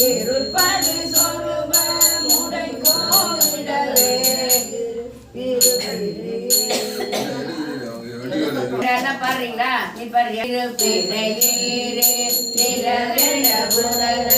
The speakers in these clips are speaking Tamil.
உடன இருப்பது சொருப முடை கோவிடவே என்ன பாருங்களா நீ பாருங்க உடன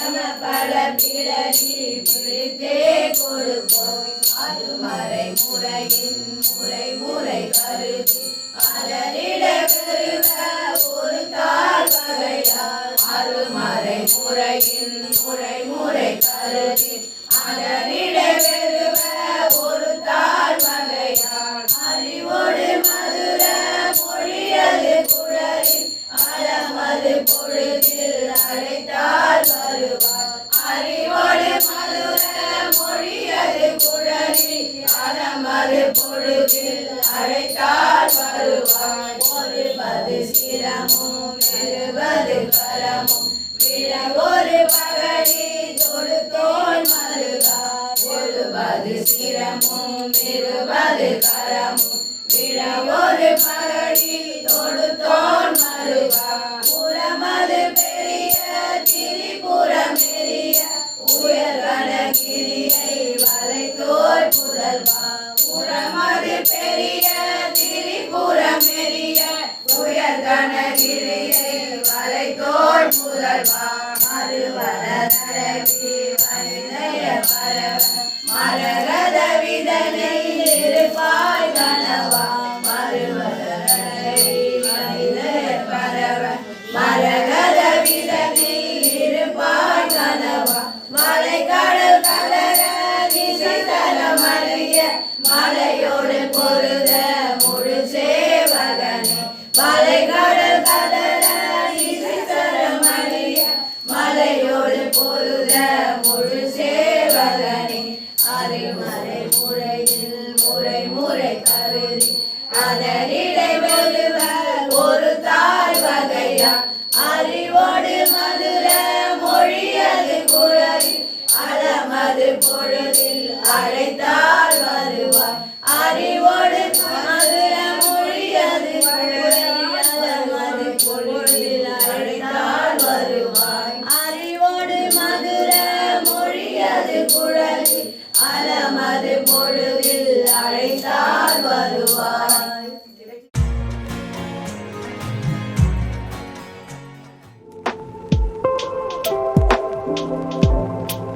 நம பல பிழகி பிடித்தே கொடுப்போய் அருமறை முறையின் முறை முறை கருதி அதனிட பெருக ஒரு தாழ் வகையால் அருமறை முறையின் முறை முறை கருதி அதனிட பெருக ஒரு தாழ் வகையால் அறிவோடு மதுர அலமது பொழுதில் அழைத்தால் வருவார் அறிவோடு மதுர மொழியது குழலில் அலமது பொழுதில் அழைத்தால் வருவார் ஒருபது சிரமும் இருபது கரமும் ஒரு பகடி தொடுத்தோன் மருகா ஒருபது சிரமும் இருபது கரமும் ஒரு பகடி திரிபுரம் பெரிய உயர்கணகிரியை வளைத்தோர் புதல்வா. புறமது பெரிய திரிபுரம் பெரிய உயர்கணகிரியை வளைத்தோர் புதல்வா. மறுவர நடவி மனிதய பரவ மரகத விதனை இருப்பாய் கனவா. மறுவர பரவ மரகத விதனை மலையோடு பொருத முழு சேவகனே மலைக்கடல் கலர திசைதலமடைய மலையோடு பொருத முழு சேவகனே அறிமறை முறையில் முறை முறை கருதி அதனிடை வருவ ஒரு வகையா. அறிவோடு மதுர மொழியது குழலி பொழுதில் அழ வருவாய் Thank